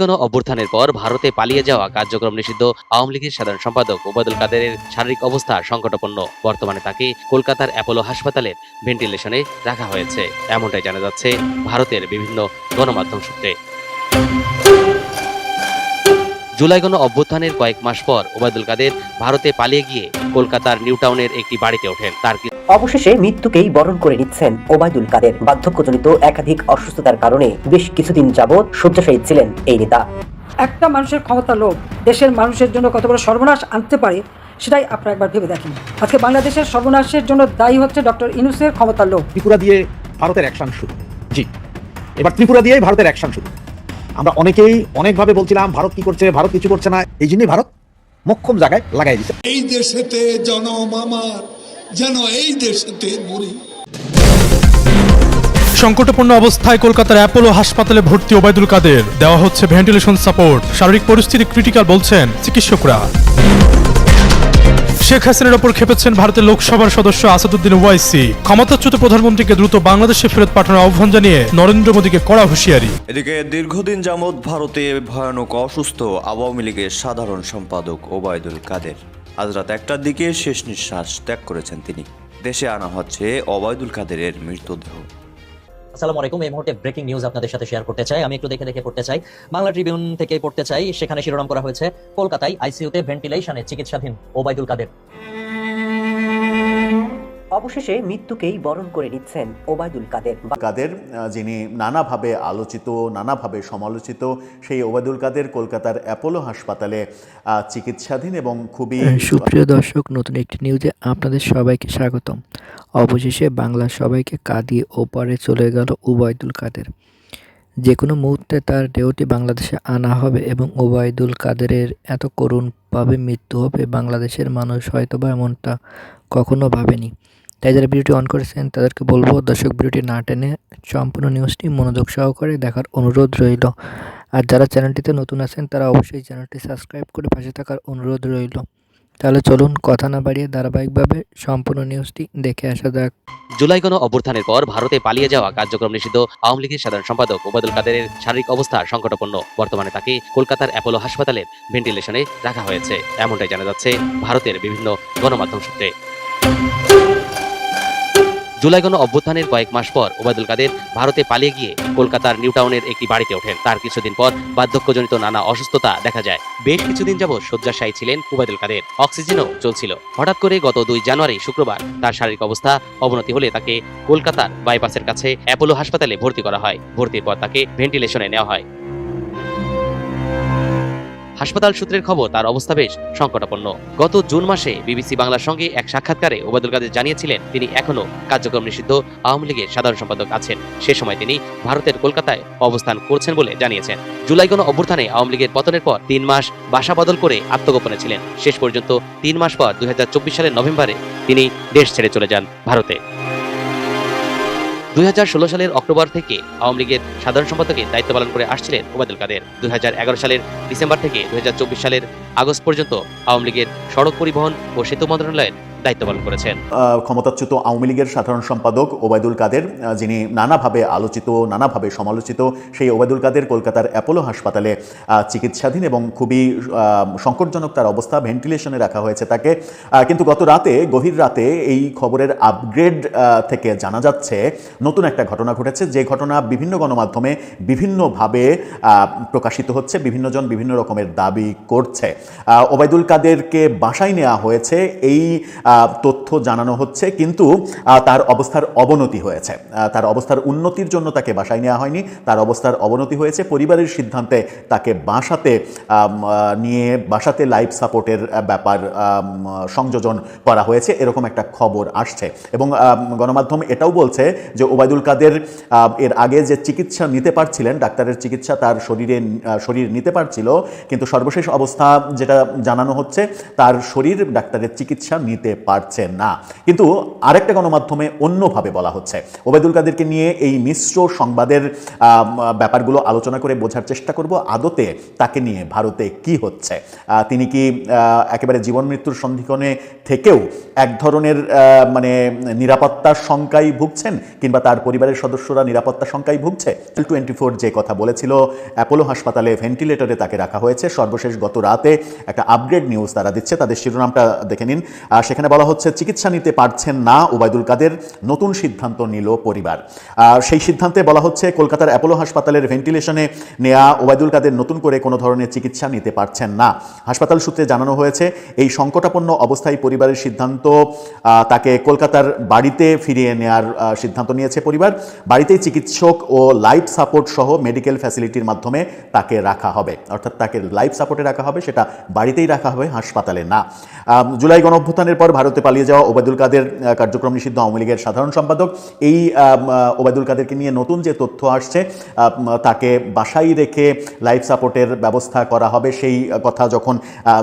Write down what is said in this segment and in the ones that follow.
গণ অভ্যুত্থানের পর ভারতে পালিয়ে যাওয়া কার্যক্রম নিষিদ্ধ। আওয়ামী লীগের সাধারণ সম্পাদক ওবায়দুল কাদেরের শারীরিক অবস্থা সংকটাপন্ন বর্তমানে তাকে কলকাতার অ্যাপোলো হাসপাতালের ভেন্টিলেশনে রাখা হয়েছে। এমনটাই জানা যাচ্ছে ভারতের বিভিন্ন গণমাধ্যম সূত্রে। জুলাই গণ অভ্যুত্থানের কয়েক মাস পর ওবায়দুল কাদের ভারতে পালিয়ে গিয়ে কলকাতার নিউটাউনের একটি বাড়িতে ওঠেন। তার অবশেষে মৃত্যুকেই বরণ করে নিচ্ছেন ওবায়দুল কাদের। বার্ধক্যজনিত একাধিক অসুস্থতার কারণে বেশ কিছুদিন যাবৎ শয্যাশায়ী ছিলেন এই নেতা। একটা মানুষের ক্ষমতা লোভ দেশের মানুষের জন্য কত বড় সর্বনাশ আনতে পারে সেটাই আপনারা একবার ভেবে দেখেন। আজকে বাংলাদেশের সর্বনাশের জন্য দায়ী হচ্ছে ডক্টর ইনুসের ক্ষমতা লোভ। ত্রিপুরা দিয়ে ভারতের অ্যাকশন শুরু। জি এবার ত্রিপুরা দিয়ে ভারতের অ্যাকশন শুরু। আমরা অনেকেই অনেকভাবে বলছিলাম ভারত কি করছে? ভারত কিছু করছে না। এই জন্যই ভারত মক্ষম জায়গায় লাগাই দিচ্ছে এই দেশেতে জনম আমার যেন এই দেশেতে মরি। সংকটপূর্ণ অবস্থায় কলকাতার অ্যাপোলো হাসপাতালে ভর্তি ওবায়দুল কাদের। দেওয়া হচ্ছে ভেন্টিলেশন সাপোর্ট। শারীরিক পরিস্থিতি ক্রিটিক্যাল বলছেন চিকিৎসকরা। শেখ হাসিনার ওপর খেপেছেন ভারতের লোকসভার সদস্য আসাদুদ্দিন ওয়াইসি। ক্ষমতাচ্যুত প্রধানমন্ত্রীকে দ্রুত বাংলাদেশে ফেরত পাঠানোর আহ্বান জানিয়ে নরেন্দ্র মোদীকে কড়া হুঁশিয়ারি। এদিকে দীর্ঘদিন যাবৎ ভারতে ভয়ানক অসুস্থ আওয়ামী লীগের সাধারণ সম্পাদক ওবায়দুল কাদের। আজ রাত একটার দিকে শেষ নিঃশ্বাস ত্যাগ করেছেন তিনি। দেশে আনা হচ্ছে ওবায়দুল কাদেরের মৃতদেহ। আসসালামু আলাইকুম। এই মুহূর্তে ব্রেকিং নিউজ আপনাদের সাথে শেয়ার করতে চাই। আমি একটু দেখে দেখে পড়তে চাই। বাংলা ট্রিবিউন থেকে পড়তে চাই। সেখানে শিরোনাম করা হয়েছে কলকাতায়। আইসিইউতে ভেন্টিলেশনে চিকিৎসাধীন ওবায়দুল কাদের। অবশেষে মৃত্যুকেই বরণ করে নিচ্ছেন ওবায়দুল কাদের। কাদের যিনি নানাভাবে আলোচিত নানাভাবে সমালোচিত সেই ওবায়দুল কাদের কলকাতার অ্যাপোলো হাসপাতালে চিকিৎসাধীন এবং খুবই সুপ্রিয় দর্শক নতুন একটি নিউজে আপনাদের সবাইকে স্বাগতম। অবশেষে বাংলার সবাইকে কাঁদিয়ে ওপারে চলে গেল ওবায়দুল কাদের। যে কোনো মুহূর্তে তার দেহটি বাংলাদেশে আনা হবে এবং ওবায়দুল কাদেরের এত করুণভাবে মৃত্যু হবে বাংলাদেশের মানুষ হয়তো বা এমনটা কখনো ভাবেনি। তাই যারা ভিডিওটি অন করেছেন, তাদেরকে বলব দর্শক ভিডিওটি না টেনে সম্পূর্ণ নিউজটি মনোযোগ সহকারে দেখার অনুরোধ রইল। আর যারা চ্যানেলটিতে নতুন আছেন, তারা অবশ্যই চ্যানেলটি সাবস্ক্রাইব করে পাশে থাকার অনুরোধ রইল। তাহলে চলুন কথা না বাড়িয়ে ধারাবাহিকভাবে সম্পূর্ণ নিউজটি দেখে আসা যাক। জুলাই গণ অভ্যুত্থানের পর ভারতে পালিয়ে যাওয়া কার্যক্রম নিষিদ্ধ। আওয়ামী লীগের সাধারণ সম্পাদক ওবায়দুল কাদেরের শারীরিক অবস্থা সংকটাপন্ন বর্তমানে তাকে কলকাতার অ্যাপোলো হাসপাতালের ভেন্টিলেশনে রাখা হয়েছে। এমনটাই জানা যাচ্ছে ভারতের বিভিন্ন গণমাধ্যম সূত্রে। জুলাই গণ অভ্যুত্থানের কয়েক মাস পর ওবায়দুল কাদের ভারতে পালিয়ে গিয়ে কলকাতার নিউটাউনের একটি বাড়িতে ওঠেন। তার কিছুদিন পর বার্ধক্যজনিত নানা অসুস্থতা দেখা যায়। বেশ কিছুদিন যাবৎ শয্যাশায়ী ছিলেন ওবায়দুল কাদের। অক্সিজেনও চলছিল। হঠাৎ করে গত দুই জানুয়ারি শুক্রবার তার শারীরিক অবস্থা অবনতি হলে তাকে কলকাতার বাইপাসের কাছে অ্যাপোলো হাসপাতালে ভর্তি করা হয়। ভর্তির পর তাকে ভেন্টিলেশনে নেওয়া হয়। হাসপাতাল সূত্রের খবর, তার অবস্থা বেশ সংকটাপন্ন। গত জুন মাসে বিবিসি বাংলার সঙ্গে এক সাক্ষাৎকারে ওবায়দুল কাদের জানিয়েছিলেন, তিনি এখনও কার্যক্রম নিষিদ্ধ, আওয়ামী লীগের সাধারণ সম্পাদক আছেন। সে সময় তিনি ভারতের কলকাতায় অবস্থান করছেন বলে জানিয়েছেন। জুলাই গণ অভ্যুত্থানে আওয়ামী লীগের পতনের পর তিন মাস বাসা বদল করে আত্মগোপনে ছিলেন। শেষ পর্যন্ত তিন মাস পর দুই হাজার চব্বিশ সালের নভেম্বরে তিনি দেশ ছেড়ে চলে যান ভারতে। দুই হাজার ষোলো সালের অক্টোবর থেকে আওয়ামী লীগের সাধারণ সম্পাদকের দায়িত্ব পালন করে আসছিলেন ওবায়দুল কাদের। দুই হাজার এগারো সালের ডিসেম্বর থেকে দুই হাজার চব্বিশ সালের আগস্ট পর্যন্ত আওয়ামী লীগের সড়ক পরিবহন ও সেতু মন্ত্রণালয়ের দায়িত্ব পালন করেছেন। ক্ষমতাচ্যুত আওয়ামী লীগের সাধারণ সম্পাদক ওবায়দুল কাদের যিনি নানাভাবে আলোচিত, নানাভাবে সমালোচিত, সেই ওবায়দুল কাদের কলকাতার অ্যাপোলো হাসপাতালে চিকিৎসাধীন এবং খুবই সংকটজনক তার অবস্থা ভেন্টিলেশনে রাখা হয়েছে তাকে। কিন্তু গত রাতে, গভীর রাতে এই খবরের আপগ্রেড থেকে জানা যাচ্ছে, নতুন একটা ঘটনা ঘটেছে। যে ঘটনা বিভিন্ন গণমাধ্যমে বিভিন্নভাবে প্রকাশিত হচ্ছে, বিভিন্নজন বিভিন্ন রকমের দাবি করছে। ওবায়দুল কাদেরকে বাসায় নেওয়া হয়েছে। এই তথ্য জানানো হচ্ছে, কিন্তু তার অবস্থার অবনতি হয়েছে। তার অবস্থার উন্নতির জন্য তাকে বাসায় নেওয়া হয়নি। তার অবস্থার অবনতি হয়েছে, পরিবারের সিদ্ধান্তে তাকে বাসাতে নিয়ে বাসাতে লাইফ সাপোর্টের ব্যাপার সংযোজন করা হয়েছে, এরকম একটা খবর আসছে। এবং গণমাধ্যম এটাও বলছে যে ওবায়দুল কাদের এর আগে যে চিকিৎসা নিতে পারছিলেন, ডাক্তারের চিকিৎসা তার শরীরে শরীর নিতে পারছিল, কিন্তু সর্বশেষ অবস্থা যেটা জানানো হচ্ছে, তার শরীর ডাক্তারের চিকিৎসা নিতে পারছে না। কিন্তু আরেকটা গণমাধ্যমে অন্যভাবে বলা হচ্ছে। ওবায়দুল কাদেরকে নিয়ে এই মিশ্র সংবাদের ব্যাপারগুলো আলোচনা করে বোঝার চেষ্টা করব। আদতে তাকে নিয়ে ভারতে কি হচ্ছে? তিনি কি একেবারে জীবন মৃত্যুর সন্ধিক্ষণে থেকেও এক ধরনের মানে নিরাপত্তার শঙ্কায় ভুগছেন কিংবা তার পরিবারের সদস্যরা নিরাপত্তা শঙ্কায় ভুগছে? টোয়েন্টি ফোর যে কথা বলেছিল অ্যাপোলো হাসপাতালে ভেন্টিলেটরে তাকে রাখা হয়েছে। সর্বশেষ গত রাতে একটা আপগ্রেড নিউজ তারা দিচ্ছে। তাদের শিরোনামটা দেখে নিন। আহ, সেখানে বলা হচ্ছে, চিকিৎসা নিতে পারছেন না ওবায়দুল কাদের নতুন সিদ্ধান্ত নিল পরিবার। সেই সিদ্ধান্তে বলা হচ্ছে, কলকাতার অ্যাপোলো হাসপাতালের ভেন্টিলেশনে নেয়া ওবায়দুল কাদের নতুন করে কোনো ধরনের চিকিৎসা নিতে পারছেন না। হাসপাতাল সূত্রে জানানো হয়েছে, এই সংকটাপন্ন অবস্থায় পরিবারের সিদ্ধান্ত তাকে কলকাতার বাড়িতে ফিরিয়ে নেয়ার সিদ্ধান্ত নিয়েছে পরিবার। বাড়িতেই চিকিৎসক ও লাইফ সাপোর্ট সহ মেডিকেল ফ্যাসিলিটির মাধ্যমে তাকে রাখা হবে। অর্থাৎ তাকে লাইফ সাপোর্টে রাখা হবে, সেটা বাড়িতেই রাখা হবে, হাসপাতালে না। জুলাই গণঅভ্যুত্থানের পর ভারতে পালিয়ে যাওয়া ওবায়দুল কাদের কার্যক্রম নিষিদ্ধ আওয়ামী লীগের সাধারণ সম্পাদক। এই ওবায়দুল কাদেরকে নিয়ে নতুন যে তথ্য আসছে তাকে বাসায় রেখে লাইফ সাপোর্টের ব্যবস্থা করা হবে। সেই কথা যখন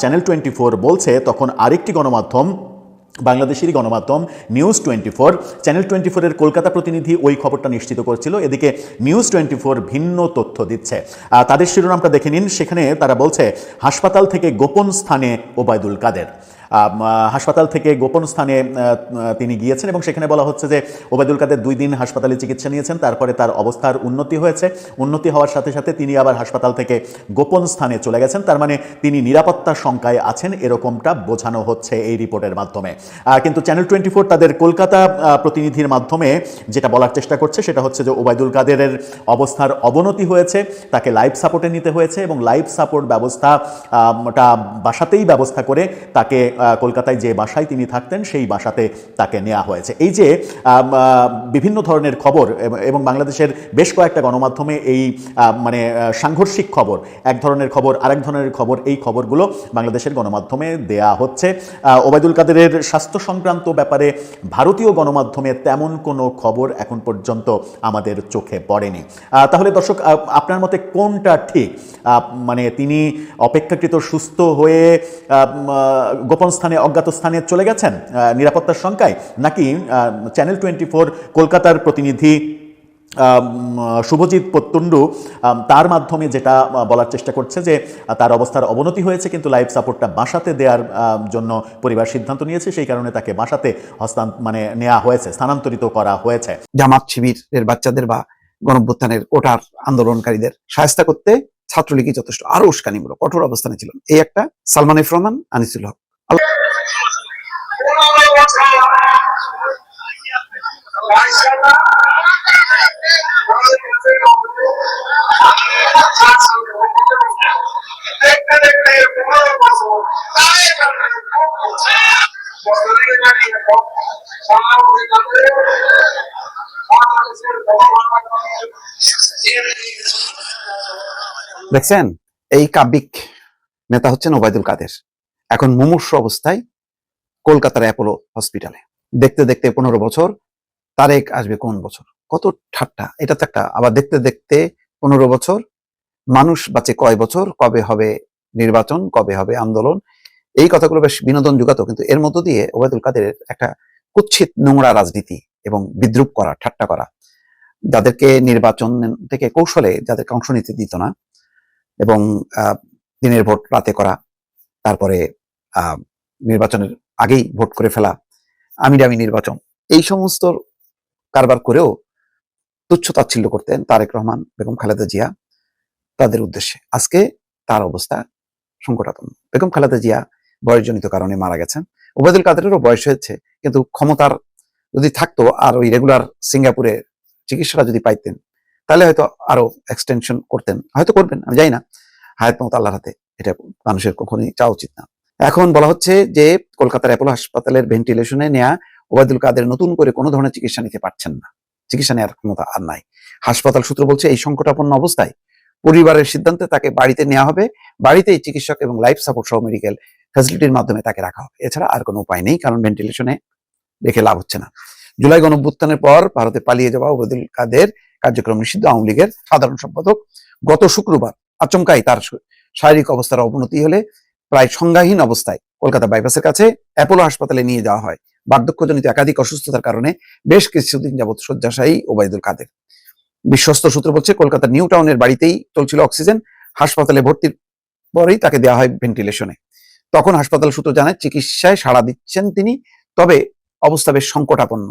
চ্যানেল টোয়েন্টি বলছে, তখন আরেকটি গণমাধ্যম, বাংলাদেশেরই গণমাধ্যম news twenty four channel twenty ফোরের কলকাতা প্রতিনিধি ওই খবরটা নিশ্চিত করছিল। এদিকে নিউজ টোয়েন্টি ফোর ভিন্ন তথ্য দিচ্ছে। তাদের শিরোনামটা দেখে নিন। সেখানে তারা বলছে, হাসপাতাল থেকে গোপন স্থানে ওবায়দুল কাদের। হাসপাতাল থেকে গোপন স্থানে তিনি গিয়েছেন এবং সেখানে বলা হচ্ছে যে ওবায়দুল কাদের দুই দিন হাসপাতালে চিকিৎসা নিয়েছেন তারপরে তার অবস্থার উন্নতি হয়েছে। উন্নতি হওয়ার সাথে সাথে তিনি আবার হাসপাতাল থেকে গোপন স্থানে চলে গেছেন তার মানে তিনি নিরাপত্তা শঙ্কায় আছেন এরকমটা বোঝানো হচ্ছে এই রিপোর্টের মাধ্যমে। কিন্তু চ্যানেল টোয়েন্টি ফোর তাদের কলকাতা প্রতিনিধির মাধ্যমে যেটা বলার চেষ্টা করছে সেটা হচ্ছে যে ওবায়দুল কাদেরের অবস্থার অবনতি হয়েছে তাকে লাইফ সাপোর্টে নিতে হয়েছে এবং লাইফ সাপোর্ট ব্যবস্থা আম, টা বাসাতেই ব্যবস্থা করে তাকে কলকাতায় যে বাসায় তিনি থাকতেন সেই বাসাতে তাকে নেওয়া হয়েছে। এই যে বিভিন্ন ধরনের খবর এবং- বাংলাদেশের বেশ কয়েকটা গণমাধ্যমে এই মানে সাংঘর্ষিক খবর এক ধরনের খবর আরেক ধরনের খবর এই খবরগুলো বাংলাদেশের গণমাধ্যমে দেয়া হচ্ছে। ওবায়দুল কাদেরের স্বাস্থ্য সংক্রান্ত ব্যাপারে ভারতীয় গণমাধ্যমে তেমন কোনো খবর এখন পর্যন্ত আমাদের চোখে পড়েনি। তাহলে দর্শক আপনার মতে কোনটা ঠিক? মানে তিনি অপেক্ষাকৃত সুস্থ হয়ে আহ, গোপন স্থানে অজ্ঞাত স্থানে চলে গেছেন? নিরাপত্তার শঙ্কায়? নাকি চ্যানেল টোয়েন্টি ফোর কলকাতার প্রতিনিধি শুভজিৎ পত্তুন্ডু তার মাধ্যমে যেটা বলার চেষ্টা করছে যে তার অবস্থার অবনতি হয়েছে, কিন্তু লাইফ সাপোর্টটা বাসাতে দেওয়ার জন্য পরিবার সিদ্ধান্ত নিয়েছে, সেই কারণে তাকে বাসাতে হস্তান মানে নেওয়া হয়েছে, স্থানান্তরিত করা হয়েছে। জামাত শিবিরের বাচ্চাদের বা গণভ্যুত্থানের কোটার আন্দোলনকারীদের সাহায্য করতে ছাত্রলীগই যথেষ্ট আরও উস্কানিমূলক, কঠোর অবস্থানে ছিল। এই একটা সালমান এফ রহমান, আনিসুল হক। দেখছেন? এই কাব্যিক নেতা হচ্ছেন ওবায়দুল কাদের। এখন মুমূর্ষ অবস্থায় কলকাতার অ্যাপোলো হসপিটালে। দেখতে দেখতে পনেরো বছর, তারেক আসবে কোন বছর? কত ঠাট্টা, এটা তো একটা, আবার দেখতে দেখতে পনেরো বছর, মানুষ বাঁচে কয় বছর, কবে হবে নির্বাচন, কবে হবে আন্দোলন? এই কথাগুলো বেশ বিনোদন যুগাতো, কিন্তু এর মধ্য দিয়ে ওবায়দুল কাদের একটা কুচ্ছিত নোংরা রাজনীতি এবং বিদ্রুপ করা, ঠাট্টা করা, যাদেরকে নির্বাচন থেকে কৌশলে যাদেরকে অংশ নিতে দিত না, এবং দিনের ভোট রাতে করা, তারপরে নির্বাচনের আগেই ভোট করে ফেলা আমি দামি নির্বাচন। এই সমস্ত কারবার করেও তুচ্ছ তাচ্ছিল্য করতেন তারেক রহমান, বেগম খালেদা জিয়া তাদের উদ্দেশ্যে। আজকে তার অবস্থা সংকটাপন্ন। বেগম খালেদা জিয়া বয়সজনিত কারণে মারা গেছেন। ওবায়দুল কাদেরেরও বয়স হয়েছে, কিন্তু ক্ষমতার যদি থাকতো আর ওই রেগুলার সিঙ্গাপুরে চিকিৎসাটা যদি পাইতেন, তাহলে হয়তো আরও এক্সটেনশন করতেন। হয়তো করবেন, আমি জানি না। হায়াত মত আল্লাহর হাতে, এটা মানুষের কখনোই চাওয়া উচিত না। এখন বলা হচ্ছে যে কলকাতার অ্যাপোলো হাসপাতালের ভেন্টিলেশনে নেয়া ওবায়দুল কাদের নতুন করে কোনো ধরনের চিকিৎসা নিতে পারছেন না। চিকিৎসা নেওয়ার ক্ষমতা আর নাই। হাসপাতাল সূত্র বলছে এই সংকটাপন্ন অবস্থায় পরিবারের সিদ্ধান্তে তাকে বাড়িতে নেওয়া হবে। বাড়িতেই চিকিৎসক এবং লাইফ সাপোর্ট সহ মেডিকেল ফ্যাসিলিটির মাধ্যমে তাকে রাখা হবে। এছাড়া আর কোনো উপায় নেই, কারণ ভেন্টিলেশনে রেখে লাভ হচ্ছে না। জুলাই গণভ্যুত্থানের পর ভারতে পালিয়ে যাওয়া ওবায়দুল কাদের কার্যক্রম নিষিদ্ধ আওয়ামী লীগের সাধারণ সম্পাদক। গত শুক্রবার আচমকাই তার শারীরিক অবস্থার অবনতি হলে প্রায় সংজ্ঞাহীন অবস্থায় কলকাতা বাইপাসের কাছে অ্যাপোলো হাসপাতালে নিয়ে যাওয়া হয়। বার্ধক্যজনিত একাধিক অসুস্থতার কারণে বেশ কিছুদিন যাবৎ শয্যাশায়ী ওবায়দুল কাদের। বিশ্বস্ত সূত্র বলছে কলকাতার নিউ টাউনের বাড়িতেই চলছিল অক্সিজেন, হাসপাতালে ভর্তির পরেই তাকে দেওয়া হয় ভেন্টিলেশনে। তখন হাসপাতাল সূত্র জানায়, চিকিৎসায় সাড়া দিচ্ছেন তিনি, তবে অবস্থা বেশ সংকটাপন্ন।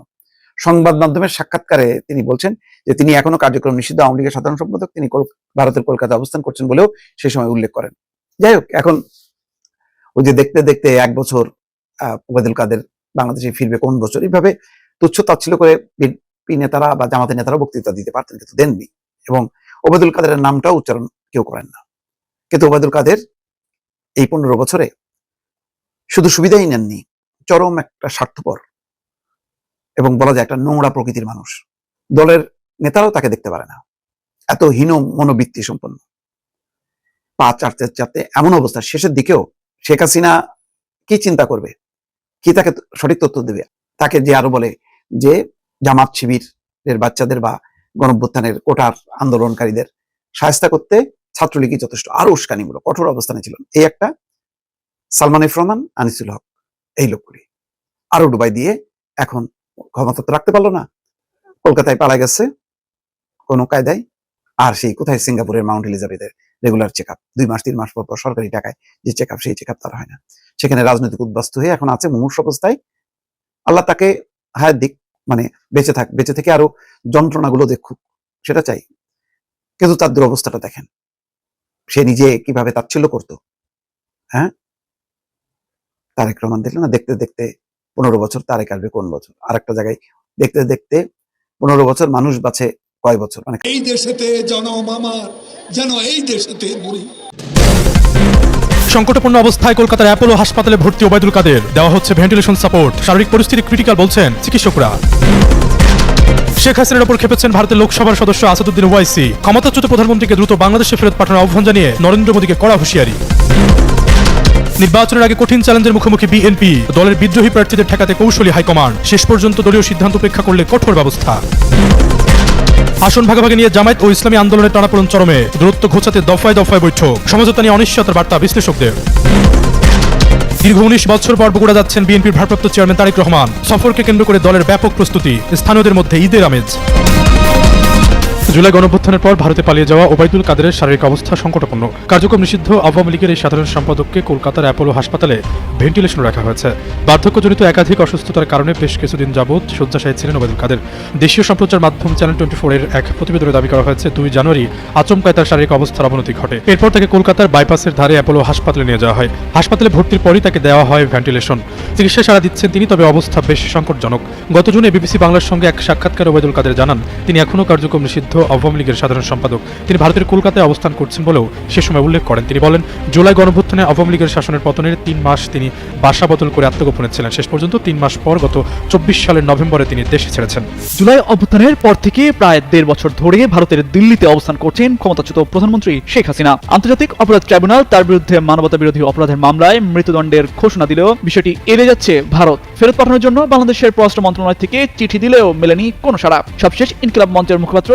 সংবাদ মাধ্যমের সাক্ষাৎকারে তিনি বলছেন যে, তিনি এখনও কার্যক্রম নিষিদ্ধ, আওয়ামী লীগের সাধারণ সম্পাদক, তিনি ভারতের কলকাতা অবস্থান করছেন বলেও সে সময় উল্লেখ করেন। যাই হোক, এখন ওই যে দেখতে দেখতে এক বছর ওবায়দুল কাদের বাংলাদেশে ফিরবে কোন বছর? এইভাবে তুচ্ছ তাচ্ছিল করে বিএনপি নেতারা বা জামাতের নেতারা বক্তৃতা দিতে পারতেন, কিন্তু দেননি। এবং ওবায়দুল কাদেরের নামটাও উচ্চারণ কেউ করেন না। কিন্তু ওবায়দুল কাদের এই পনেরো বছরে শুধু সুবিধাই নেননি, চরম একটা স্বার্থপর এবং বলা যায় একটা নোংরা প্রকৃতির মানুষ। দলের নেতারাও তাকে দেখতে পারে না। এত হীন মনোবৃত্তি সম্পন্ন। পা চাটতে চাটতে এমন অবস্থা। শেষের দিকেও শেখ হাসিনা কি চিন্তা করবে? কি তাকে সঠিক তথ্য দেবে? তাকে যে আরও বলে যে জামাত শিবিরের বাচ্চাদের বা গণভ্যুত্থানের কোটার আন্দোলনকারীদের সাহায্য করতে ছাত্রলীগই যথেষ্ট। আরও উস্কানিমূলক, কঠোর অবস্থানে ছিল। এই একটা সালমান এফ রহমান, আনিসুল হক, এই লোকগুলি। আরও ডুবাই দিয়ে এখন ক্ষমতা রাখতে পারল না। কলকাতায় পালা গেছে কোনো কায়দায়। আর সেই কোথায়? সিঙ্গাপুরের মাউন্ট এলিজাবেথের। রেগুলার চেক আপ দুই মাস, তিন মাস পর পর সরকারি টাকায় যে চেক আপ সেই চেক আপ তার হয় না। সেখানে রাজনৈতিক উদ্বাস্ত হয়ে এখন আছে মুমূর্ষ অবস্থায়। আল্লাহ তাকে হায়ার দিক মানে বেঁচে থাক, বেঁচে থেকে আরও যন্ত্রণাগুলো দেখুক, সেটা চাই। কিন্তু তার দুরবস্থাটা দেখেন। সে নিজে কীভাবে তাচ্ছিল্য করতো? হ্যাঁ? তারেক রহমান দেখলেন না? দেখতে দেখতে পনেরো বছর, তারেক আসবে কোন বছর? আর একটা জায়গায় দেখতে দেখতে পনেরো বছর মানুষ বাঁচে কয় বছর? মানে এই দেশেতে জনম আমার যেন এই দেশেতে মরি। সংকটাপন্ন অবস্থায় কলকাতার অ্যাপোলো হাসপাতালে ভর্তি ওবায়দুল কাদের। দেওয়া হচ্ছে ভেন্টিলেশন সাপোর্ট। শারীরিক পরিস্থিতি ক্রিটিক্যাল বলছেন চিকিৎসকরা। শেখ হাসিনার ওপর খেপেছেন ভারতের লোকসভার সদস্য আসাদুদ্দিন ওয়াইসি ক্ষমতাচ্যুত প্রধানমন্ত্রীকে দ্রুত বাংলাদেশে ফেরত পাঠানোর আহ্বান জানিয়ে নরেন্দ্র মোদীকে কড়া হুঁশিয়ারি। নির্বাচনের আগে কঠিন চ্যালেঞ্জের মুখোমুখি বিএনপি। দলের বিদ্রোহী প্রার্থীদের ঠেকাতে কৌশলী হাইকমান্ড। শেষ পর্যন্ত দলীয় সিদ্ধান্ত উপেক্ষা করলে কঠোর ব্যবস্থা। আসন ভাগাভাগি নিয়ে জামায়াত ও ইসলামী আন্দোলনের টানাপোড়ন চরমে। দূরত্ব ঘোচাতে দফায় দফায় বৈঠক। সমঝোতা নিয়ে অনিশ্চয়তার বার্তা বিশ্লেষকদের। দীর্ঘ উনিশ বছর পর বগুড়া যাচ্ছেন বিএনপির ভারপ্রাপ্ত চেয়ারম্যান তারেক রহমান। সফরকে কেন্দ্র করে দলের ব্যাপক প্রস্তুতি। স্থানীয়দের মধ্যে ঈদের আমেজ। জুলাই গণঅভ্যুত্থানের পর ভারতে পালিয়ে যাওয়া ওবায়দুল কাদেরের শারীরিক অবস্থা সংকটাপন্ন কার্যক্রম নিষিদ্ধ আওয়ামী লীগের এই সাধারণ সম্পাদককে কলকাতার অ্যাপোলো হাসপাতালে ভেন্টিলেশন রাখা হয়েছে। বার্ধক্যজনিত একাধিক অসুস্থতার কারণে বেশ কিছুদিন যাবৎ শয্যাশায়ী ছিলেন ওবায়দুল কাদের। দেশীয় সম্প্রচার মাধ্যম চ্যানেল টোয়েন্টি এর এক প্রতিবেদনে দাবি করা হয়েছে, দুই জানুয়ারি আচমকায় তার শারীরিক অবস্থার অবনতি ঘটে। এরপর তাকে কলকাতার বাইপাসের ধারে অ্যাপোলো হাসপাতালে নিয়ে যাওয়া হয়। হাসপাতালে ভর্তির পরই তাকে দেওয়া হয় ভেন্টিলেশন। চিকিৎসা সারা দিচ্ছেন তিনি, তবে অবস্থা বেশ সংকটজনক। গত জুনে বিবিসি বাংলার সঙ্গে এক সাক্ষাৎকারে ওবায়দুল কাদের জানান, তিনি এখনও কার্যক্রম নিষিদ্ধ। আওয়ামী লীগের সাধারণ সম্পাদক। তিনি ভারতের কলকাতায় অবস্থান করছেন বলেও সে সময় উল্লেখ করেন। তিনি বলেন, জুলাই গণভ্যুত্থানে আওয়ামী লীগের শাসনের পতনের তিন মাস তিনি বাসা বদল করে আত্মগোপনে ছিলেন। শেষ পর্যন্ত তিন মাস পর গত চব্বিশ সালের নভেম্বরে তিনি দেশে ছেড়েছেন। জুলাই অভ্যুত্থানের পর থেকে প্রায় দেড় বছর ধরে ভারতের দিল্লিতে অবস্থান করছেন ক্ষমতাচ্যুত প্রধানমন্ত্রী শেখ হাসিনা। আন্তর্জাতিক অপরাধ ট্রাইব্যুনাল তার বিরুদ্ধে মানবতা বিরোধী অপরাধের মামলায় মৃত্যুদণ্ডের ঘোষণা দিলেও বিষয়টি এড়ে যাচ্ছে ভারত। ফেরত পাঠানোর জন্য বাংলাদেশের পররাষ্ট্র মন্ত্রণালয় থেকে চিঠি দিলেও মেলেনি কোনো সাড়া। সবশেষ ইনকিলাব মঞ্চের মুখপাত্র